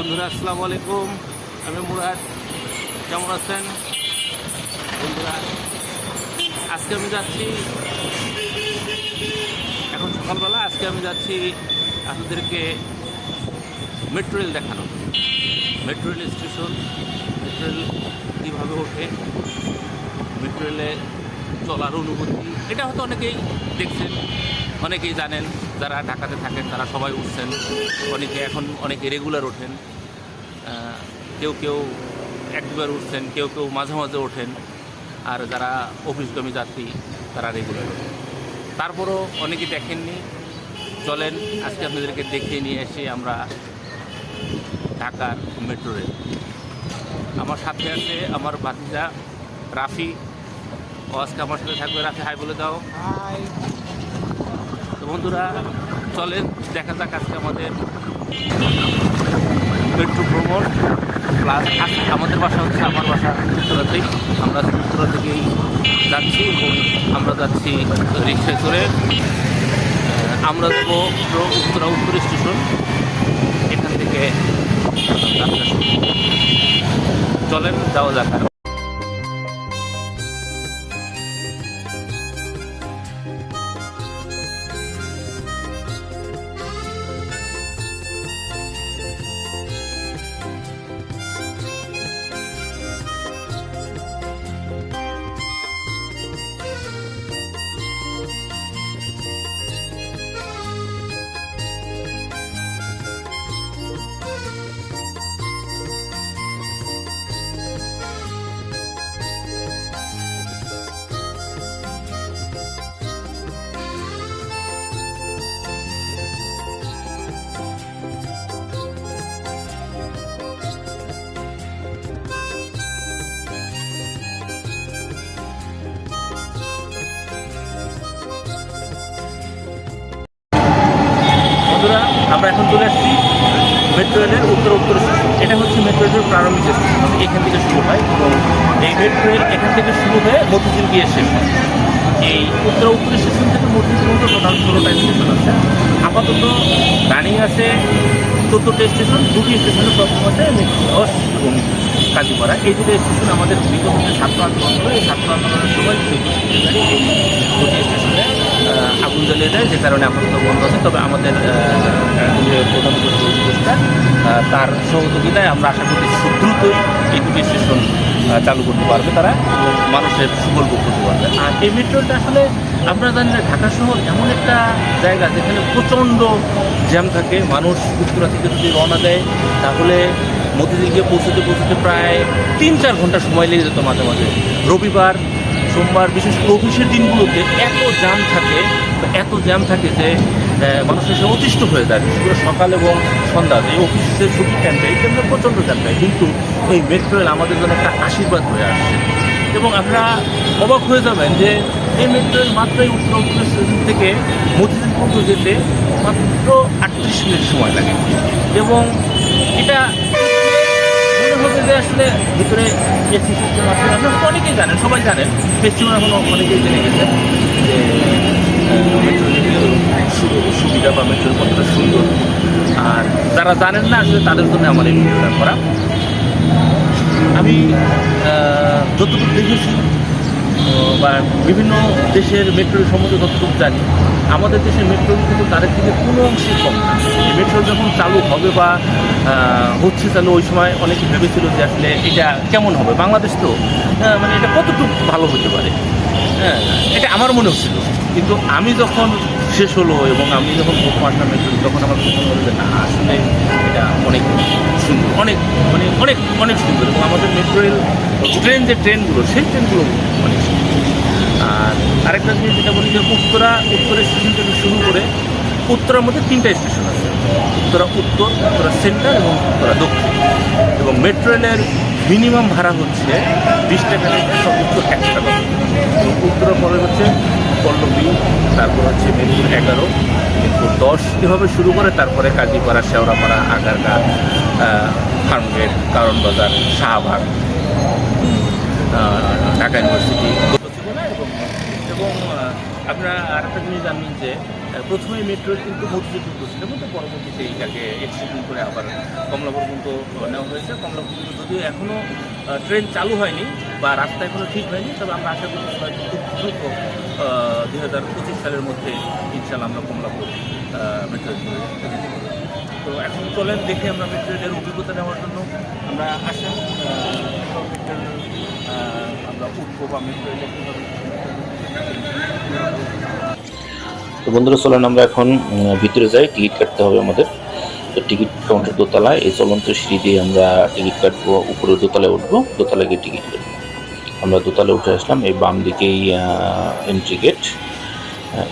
বন্ধুরা, আসসালামু আলাইকুম। আমি মুরাদ। কেমন আছেন? বন্ধুরা, আজকে আমি যাচ্ছি এখন সকালবেলা আজকে আমি যাচ্ছি আপনাদেরকে মেট্রো রেল দেখানো। Metro rail station metro rail কীভাবে ওঠে? মেট্রো রেলে চলার অনুভূতি। এটা হয়তো অনেকেই দেখছেন। অনেকেই জানেন, যারা ঢাকাতে থাকেন, তারা সবাই উঠছেন। অনেকে এখন অনেকে রেগুলার ওঠেন। কেউ কেউ এক দুবার উঠছেন, কেউ কেউ মাঝে মাঝে ওঠেন। আর যারা অফিসগামী যাত্রী, তারা রেগুলার ওঠেন। তারপরও অনেকে দেখেননি। চলেন, আজকে আপনাদেরকে দেখিয়ে নিয়ে এসে আমরা ঢাকার মেট্রো রেল আমার সাথে আছে আমার ভাতিজা, রাফি। ও আজকে আমার সাথে থাকবে। রাফি হাই বলে দাও। তো বন্ধুরা, চলেন, দেখা যাক আজকে আমাদের মেট্রো ভ্রমণ প্লাস আমাদের বাসা হচ্ছে আমার বাসা উত্তরাতেই। আমরা উত্তরা থেকেই যাচ্ছি এবং আমরা যাচ্ছি রিক্সায় করে। আমরা যাব উত্তরা উত্তর স্টেশন। এখান থেকে চলেন, যাওয়া যাক আর। উত্তর উত্তর এটা হচ্ছে মেট্রো রেলের প্রারম্ভিক স্টেশন এখান থেকে শুরু হয় এবং এই মেট্রো রেল এখান থেকে শুরু হয়ে মতিঝিল গিয়ে শেষ হয়। এই উত্তর উত্তর স্টেশন থেকে মতিঝিল পর্যন্ত টোটাল ষোলোটা স্টেশন আছে। আপাতত রানিং আছে চোদ্দোটা স্টেশন দুটি স্টেশনের প্রথম আছে দশ এবং কাজীপাড়া। এই দুটো স্টেশন আমাদের বিগত যে ছাত্র আন্দোলন হলো এই ছাত্র আন্দোলনের সময় দুটি স্টেশনে আগুন জ্বালিয়ে দেয়, যে কারণে আপাতত বন্ধ আছে। তবে আমাদের প্রধান তার সহযোগিতায় আমরা আশা করি খুব দ্রুতই এই স্টেশন চালু করতে পারবে তারা মানুষের সুফল ভোগ করতে পারবে। আর এই মেট্রোটা আসলে আপনারা জানেন ঢাকা শহর এমন একটা জায়গা যেখানে প্রচণ্ড জ্যাম থাকে, মানুষ উত্তরা থেকে যদি রওনা দেয়, তাহলে মতিঝিলকে পৌঁছতে পৌঁছতে প্রায় তিন চার ঘণ্টা সময় লেগে যেত মাঝে মাঝে। রবিবার, সোমবার, বিশেষ করে অফিসের দিনগুলোতে এত জ্যাম থাকে এত জ্যাম থাকে যে মানুষের সে অতিষ্ঠ হয়ে যায়, বিশেষ করে সকাল এবং সন্ধ্যা। এই অফিসের ছুটির টাইমটা এই টাইমটা প্রচণ্ড জ্যাম থাকে কিন্তু এই মেট্রো রেল আমাদের জন্য একটা আশীর্বাদ হয়ে আসছে। এবং আপনারা অবাক হয়ে যাবেন যে এই মেট্রো রেল মাত্র এই উত্তর স্টেশন থেকে মতিঝিল পর্যন্ত যেতে মাত্র আটত্রিশ মিনিট সময় লাগে। এবং এটা মনে আসলে ভিতরে এসি সিস্টেম আছে, আপনারা অনেকেই জানেন, সবাই জানেন। ফেস্টিভ্যাল এখন অনেকেই জেনে গেছেন যে সুবিধা বা মেট্রোর কতটা সুন্দর। আর যারা জানেন না, আসলে তাদের জন্য আমার এই ভিডিওটা করা। আমি যতটুকু দেখেছি বা বিভিন্ন দেশের মেট্রোর সম্বন্ধে যতটুকু জানি, আমাদের দেশের মেট্রো কিন্তু তাদের থেকে কোনো অংশে কম না। মেট্রো যখন চালু হবে বা হচ্ছে চালু, ওই সময় অনেকে ভেবেছিল যে আসলে এটা কেমন হবে? বাংলাদেশ তো মানে এটা কতটুকু ভালো হতে পারে? হ্যাঁ এটা আমার মনে হচ্ছিল কিন্তু আমি যখন শেষ হলো এবং আমি যখন প্রথম আসলাম তখন আমার প্রথম হলো যে, না, আসলে এটা অনেক সুন্দর, অনেক মানে অনেক অনেক সুন্দর। এবং আমাদের মেট্রো রেল ট্রেন যে ট্রেনগুলো সেই ট্রেনগুলো অনেক সুন্দর। আর আরেকটা জিনিস যেটা বলি যে, উত্তরা, উত্তরের স্টেশন থেকে শুরু করে উত্তরার মধ্যে তিনটা স্টেশন আছে। উত্তরা উত্তর, উত্তরা সেন্টার এবং উত্তরা দক্ষিণ। এবং মেট্রো রেলের মিনিমাম ভাড়া হচ্ছে বিশ টাকা সর্বোচ্চ একশো টাকা। উত্তরা পরে হচ্ছে পল্লবী তারপর হচ্ছে মেদিনীপুর এগারো মেদিনীপুর দশ এভাবে শুরু করে তারপরে কাজীপাড়া, শেওড়াপাড়া, আগারগা ফার্মগেট, কারণ বাজার, শাহবাগ ঢাকা ইউনিভার্সিটি। আপনারা আরেকটা জিনিস জানবেন যে প্রথমে মেট্রো কিন্তু মতিঝিল টুকরো ছিল কিন্তু পরবর্তীতে এইটাকে এক্সটেনশন করে আবার কমলা পর্যন্ত নেওয়া হয়েছে। কমলা পর্যন্ত যদিও এখনও ট্রেন চালু হয়নি বা রাস্তা এখনও ঠিক হয়নি তবে আমরা আশা হয়তো খুব দ্রুত দুই হাজার পঁচিশ সালের মধ্যে ইনশাল্লাহ আমরা কমলাপুর মেট্রো তো এখন চলেন দেখে আমরা মেট্রো রেলের অভিজ্ঞতা নেওয়ার জন্য। আমরা আসেন মেট্রো রেল, আমরা উঠবো বা মেট্রো রেলে কীভাবে তো বন্ধুরা, চলেন আমরা এখন ভিতরে যাই, টিকিট কাটতে হবে আমাদের। তো টিকিট কাউন্টার দোতলায়, এই চলন্ত সিঁড়ি দিয়ে আমরা টিকিট কাটবো উপরে দোতলায় উঠবো, দোতলায় গিয়ে টিকিট কাটবো। আমরা দোতলায় উঠে আসলাম, এই বাম দিকেই এন্ট্রি গেট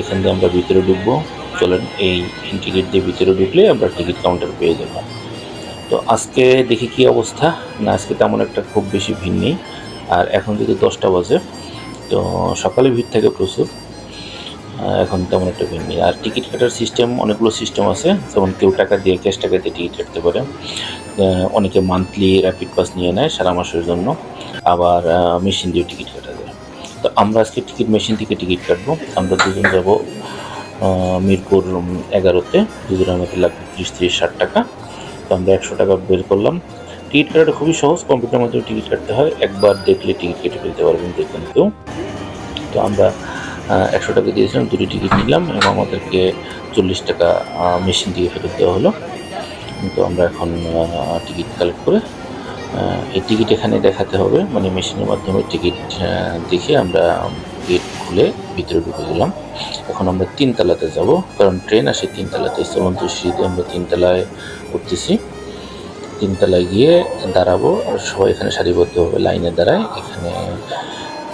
এখান দিয়ে আমরা ভিতরে ঢুকবো। চলেন, এই এন্ট্রি গেট দিয়ে ভিতরে ঢুকলে আমরা টিকিট কাউন্টার পেয়ে যাব। তো আজকে দেখি কি অবস্থা। না, আজকে তেমন একটা খুব বেশি ভিড় নেই। আর এখন যদি দশটা বাজে তো সকালে ভিড় থাকে প্রচুর। এখন তেমন একটা ভিড় নেই। আর টিকিট কাটার সিস্টেম অনেকগুলো সিস্টেম আছে। যেমন কেউ টাকা দিয়ে ক্যাশ টাকা দিয়ে টিকিট কাটতে পারে। অনেকে মান্থলি র্যাপিড পাস নিয়ে নেয় সারা মাসের জন্য। আবার মেশিন দিয়ে টিকিট কাটা যায়। তো আমরা আজকে টিকিট মেশিন থেকে টিকিট কাটবো। আমরা দুজন যাব মিরপুর এগারোতে। দুজনের আমাদের লাগবে ত্রিশ ত্রিশ, ষাট টাকা। তো আমরা একশো টাকা বের করলাম। টিকিট কাটাটা খুবই সহজ কম্পিউটারের মাধ্যমে টিকিট কাটতে হয়। একবার দেখলে টিকিট কেটে ফেলতে পারবেন, দেখবেন কেউ তো আমরা একশো টাকা দিয়েছিলাম, দুটি টিকিট নিলাম এবং আমাদেরকে চল্লিশ টাকা মেশিন দিয়ে ফেরত দেওয়া হলো। তো আমরা এখন টিকিট কালেক্ট করে এই টিকিট এখানে দেখাতে হবে। মানে মেশিনের মাধ্যমে টিকিট দেখে আমরা গেট খুলে ভিতরে ঢুকে গেলাম। এখন আমরা তিনতলাতে যাব, কারণ ট্রেন আসে তিনতলাতে। সিঁড়িতে আমরা তিনতলায় উঠতেছি। তিনতলায় গিয়ে দাঁড়াবো। সবাই এখানে সারিবদ্ধভাবে লাইনে দাঁড়ায়। এখানে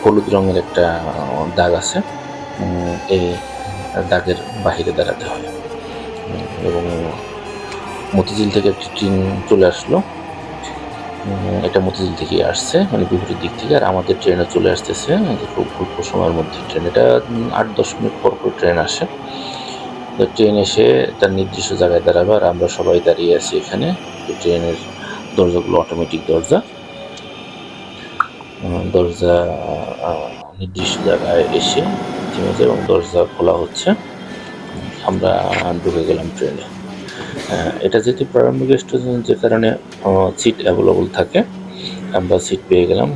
হলুদ রঙের একটা দাগ আছে। এই দাগের বাহিরে দাঁড়াতে উম, এবং মতিঝিল থেকে একটি ট্রেন চলে আসলো। এটা মতিঝিল থেকে আসছে মানে বিপরীত দিক থেকে। আর আমাদের ট্রেনে চলে আসতেছে। খুব অল্প সময়ের মধ্যে ট্রেন। এটা আট দশ মিনিট পর পর ট্রেন আসে। তো ট্রেন এসে তার নির্দিষ্ট জায়গায় দাঁড়াবে আর আমরা সবাই দাঁড়িয়ে আছি এখানে। তো ট্রেনের দরজাগুলো অটোমেটিক দরজা। দরজা নির্দিষ্ট জায়গায় এসে থেমে যায় এবং দরজা খোলা হচ্ছে। আমরা ঢুকে গেলাম ট্রেনে এটা যেহেতু প্রারম্ভিক স্টেশন, যে কারণে সিট অ্যাভেলেবল থাকে। আমরা সিট পেয়ে গেলাম।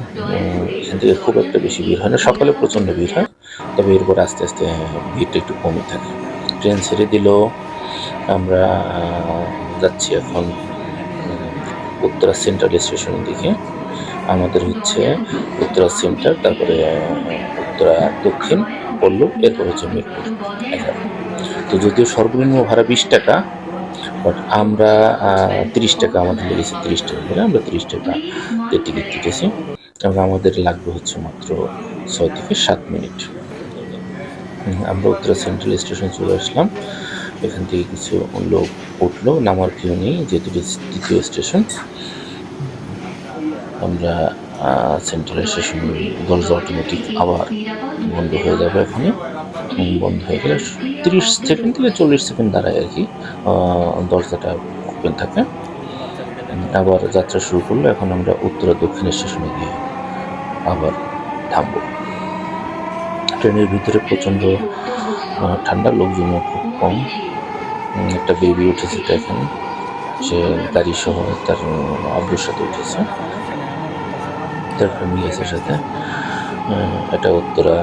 এখান থেকে খুব একটা বেশি ভিড় হয় না। সকালে প্রচণ্ড ভিড় হয়। তবে এরপর আস্তে আস্তে ভিড়টা একটু কমে থাকে। ট্রেন ছেড়ে দিল আমরা যাচ্ছি এখন উত্তরা সেন্ট্রাল স্টেশনের দিকে। আমাদের হচ্ছে উত্তরা সেন্টার তারপরে উত্তরা দক্ষিণ, পল্লব, এরপর হচ্ছে মিরপুর। তো যদিও সর্বনিম্ন ভাড়া বিশ টাকা বাট আমরা তিরিশ টাকা, আমাদের লেগেছে তিরিশ টাকা করে, আমরা তিরিশ টাকা টিকিট কেটেছি। আমাদের লাগবে হচ্ছে মাত্র ছয় থেকে সাত মিনিট। আমরা উত্তরা সেন্ট্রাল স্টেশন চলে আসলাম। এখান থেকে কিছু লোক উঠল, নামার কেউ নেই, যেহেতু দ্বিতীয় স্টেশন আমরা সেন্ট্রাল স্টেশন দরজা অটোমেটিক আবার বন্ধ হয়ে যাবে এখানে। বন্ধ হয়ে গেলে তিরিশ সেকেন্ড থেকে চল্লিশ সেকেন্ড দাঁড়ায় আর কি। দরজাটা ওপেন থাকে। আবার যাত্রা শুরু করল, এখন আমরা উত্তরা দক্ষিণ স্টেশনে গিয়ে আবার থামবো। ট্রেনের ভিতরে প্রচণ্ড ঠান্ডা, লোকজনও খুব কম। একটা বেবি উঠেছে তো এখানে সে গাড়ি সহ তার আব্বুর সাথে উঠেছে। তার ফ্যামিলি আছে সাথে। এটা উত্তরা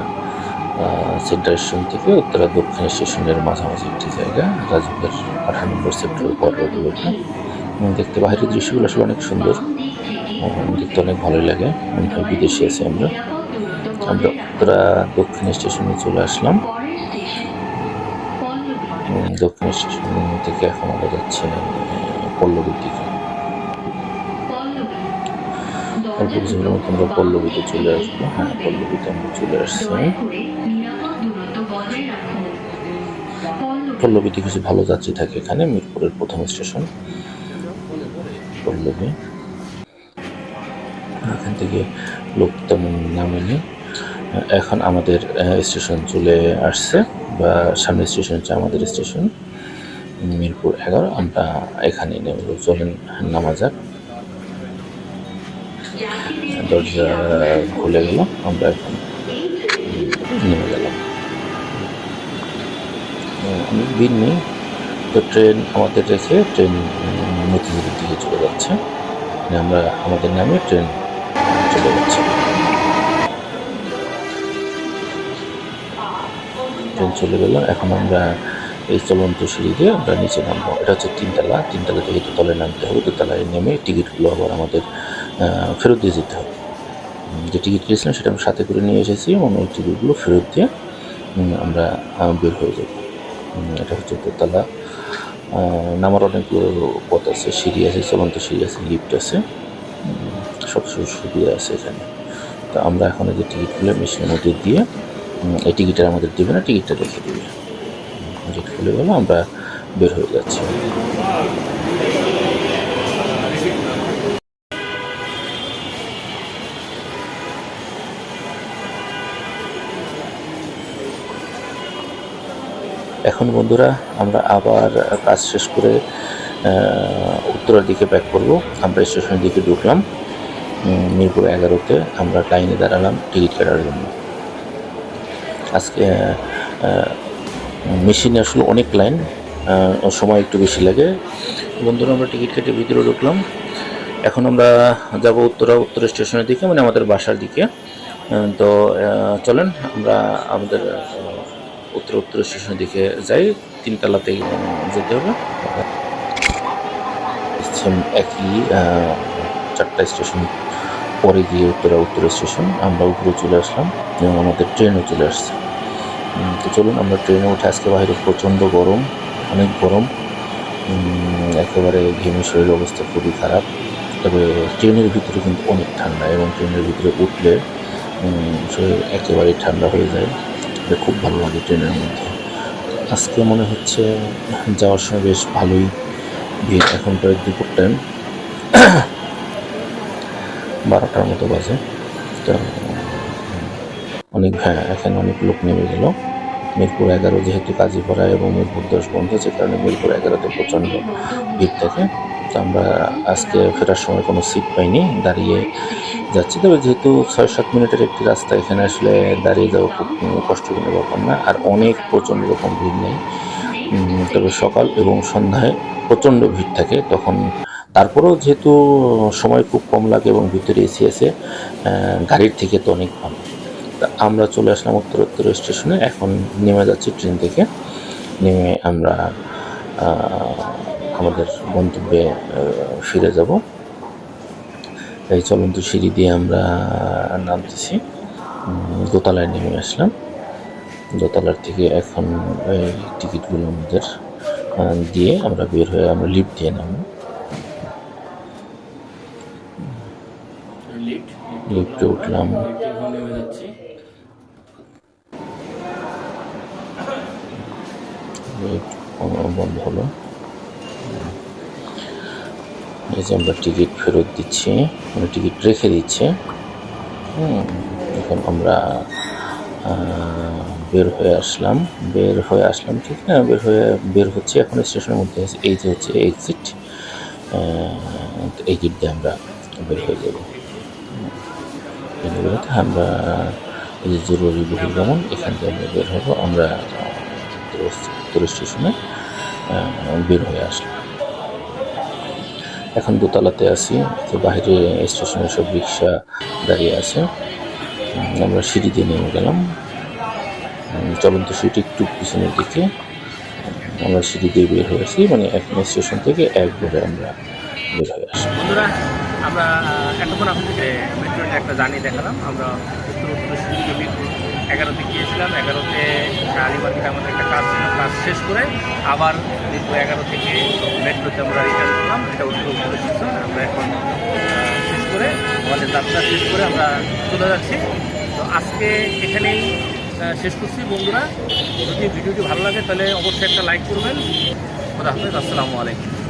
সেন্ট্রাল স্টেশন থেকে উত্তরা দক্ষিণ স্টেশনের মাঝামাঝি একটি জায়গা। রাজুকের আঠারো নম্বর সেক্টরের পর দেখতে বাইরের দৃশ্যগুলো আসলে অনেক সুন্দর। দেখতে অনেক ভালোই লাগে। বিদেশে আছি আমরা। আমরা দক্ষিণ স্টেশনে চলে আসলাম। দক্ষিণ স্টেশন থেকে এখন আমরা যাচ্ছি পল্লবীর দিকে। অল্প মধ্যে আমরা পল্লবীতে চলে আসব। হ্যাঁ পল্লবীতে আমরা চলে আসছি। পল্লবীতে কিছু ভালো যাত্রী থাকে এখানে মিরপুরের প্রথম স্টেশন। পল্লবী। এখান থেকে লোক তেমন নামেনি। এখন আমাদের স্টেশন চলে আসছে বা সামনের স্টেশন হচ্ছে আমাদের স্টেশন, মিরপুর এগারো। আমরা এখানে নেমে চলেন নামা যাক। দরজা খুলে গেল। আমরা এখন নেমে গেলাম। অনেক ভিড় নেই তো ট্রেন আমাদের রেখে ট্রেন মতিঝিলের দিকে চলে যাচ্ছে। আমরা আমাদের নামে ট্রেন চলে যাচ্ছে ট্রেন চলে গেল। এখন আমরা এই চলন্ত সিঁড়ি দিয়ে আমরা নিচে নামবো। এটা হচ্ছে তিনতলা। তিনতলা থেকে দোতলায় নামতে হবে, দোতলায় নেমে টিকিটগুলো আবার আমাদের ফেরত দিয়ে যেতে হবে। যে টিকিট কিনেছিলাম সেটা আমি সাথে করে নিয়ে এসেছি এবং ওই টিকিটগুলো ফেরত দিয়ে আমরা বের হয়ে যাব। এটা হচ্ছে দোতলা। নামার অনেকগুলো পথ আছে, সিঁড়ি আছে, চলন্ত সিঁড়ি আছে, লিফট আছে। উম, সব সুবিধা আছে এখানে। তো আমরা এখন যে টিকিটগুলো মেশিনের মধ্যে দিয়ে এই টিকিটটা আমাদের দেবে না টিকিটটা রেখে দেবে। গেট খুলে গেল আমরা বের হয়ে যাচ্ছি। এখন বন্ধুরা আমরা আবার কাজ শেষ করে উত্তরের দিকে ব্যাক করব। আমরা স্টেশনের দিকে ঢুকলাম। মিরপুর এগারোতে আমরা লাইনে দাঁড়ালাম টিকিট কাটার জন্য। আজকে মেশিনে আসলে অনেক লাইন সময় একটু বেশি লাগে। বন্ধুরা, আমরা টিকিট কেটে ভিতরে ঢুকলাম। এখন আমরা যাব উত্তরা, উত্তর স্টেশনের দিকে মানে আমাদের বাসার দিকে। তো চলেন, আমরা আমাদের উত্তর উত্তর স্টেশনের দিকে যাই। তিনতলাতে যেতে হবে। একই চারটা স্টেশন। পরে গিয়ে উত্তরা, উত্তর স্টেশন, আমরা উপরে চলে আসলাম, এবং আমাদের ট্রেনও চলে আসছে। তো চলুন, আমরা ট্রেনে উঠে আজকে বাইরে প্রচণ্ড গরম, অনেক গরম। একেবারে ঘেমে শরীর অবস্থা খুবই খারাপ। তবে ট্রেনের ভিতরে কিন্তু অনেক ঠান্ডা, এবং ট্রেনের ভিতরে উঠলে শরীর একেবারেই ঠান্ডা হয়ে যায়। এটা খুব ভালো লাগে ট্রেনের মধ্যে। আজকে মনে হচ্ছে যাওয়ার সময় বেশ ভালোই ভিড়। এখন প্রায় দুপুর টাইম বারোটার মতো বাজে। তো অনেক এখানে অনেক লোক নেমে গেল। মিরপুর এগারো যেহেতু কাজীপাড়া এবং মিরপুর দশ বন্ধ যে কারণে মিরপুর এগারোতে প্রচণ্ড ভিড় থাকে। তো আমরা আজকে ফেরার সময় কোনো সিট পাইনি, দাঁড়িয়ে যাচ্ছি। তবে যেহেতু ছয় সাত মিনিটের একটি রাস্তা, এখানে আসলে দাঁড়িয়ে যাওয়া খুব কষ্টজনক ব্যাপার না। আর অনেক প্রচণ্ড রকম ভিড় নেই। তবে সকাল এবং সন্ধ্যায় প্রচণ্ড ভিড় থাকে। তখন তারপরেও যেহেতু সময় খুব কম লাগে এবং ভিতরে এসি আছে গাড়ির থেকে তো অনেক ভালো আমরা চলে আসলাম উত্তর উত্তর স্টেশনে, এখন নেমে যাচ্ছি ট্রেন থেকে। নেমে আমরা আমাদের গন্তব্যে ফিরে যাব। এই চলন্ত সিঁড়ি দিয়ে আমরা নামতেছি। দোতলায় নেমে আসলাম। দোতলার থেকে এখন, এই টিকিটগুলো আমাদের দিয়ে আমরা বের হয়ে আমরা লিফট দিয়ে নামবো। লিফট উঠলাম। বন্ধ হলো। এই যে আমরা টিকিট ফেরত দিচ্ছি মানে টিকিট রেখে দিচ্ছে। এখন আমরা বের হয়ে আসলাম। বের হয়ে আসলাম ঠিক না? বের হয়ে, বের হচ্ছে এখন স্টেশনের মধ্যে। এই যে হচ্ছে এক্সিট এই গেট দিয়ে আমরা বের হয়ে যাব। হয়ে আমরা এই যে জরুরি বহির্গমন, এখান থেকে আমরা বের হব। আমরা উত্তর- স্টেশনে বের হয়ে আসলাম। এখন দোতলাতে আছি যে বাইরে স্টেশনে সব রিক্সা দাঁড়িয়ে আছে। আমরা সিঁড়ি দিয়ে নেমে গেলাম। চলন্ত সিঁড়ি একটু পিছনের দিকে। আমরা সিঁড়ি দিয়ে বের হয়ে আসি মানে এক স্টেশন থেকে একবারে আমরা বের হয়ে আসি। আমরা এতক্ষণ আপনাদের মেট্রোর একটা জার্নি দেখালাম। আমরা উত্তর উত্তর এগারোতে গিয়েছিলাম, এগারোতে আলিমার্কেটে আমাদের একটা কাজ ছিল, কাজ শেষ করে আবার মিরপুর এগারো থেকে মেট্রোতে আমরা রিটার্ন করলাম। এটা উত্তর উত্তর স্টেশন আমরা এখন শেষ করে, আমাদের যাত্রা শেষ করে আমরা চলে যাচ্ছি। তো আজকে এখানেই শেষ করছি। বন্ধুরা, যদি ভিডিওটি ভালো লাগে তাহলে অবশ্যই একটা লাইক করবেন। খোদা হাফেজ, আসসালামু আলাইকুম।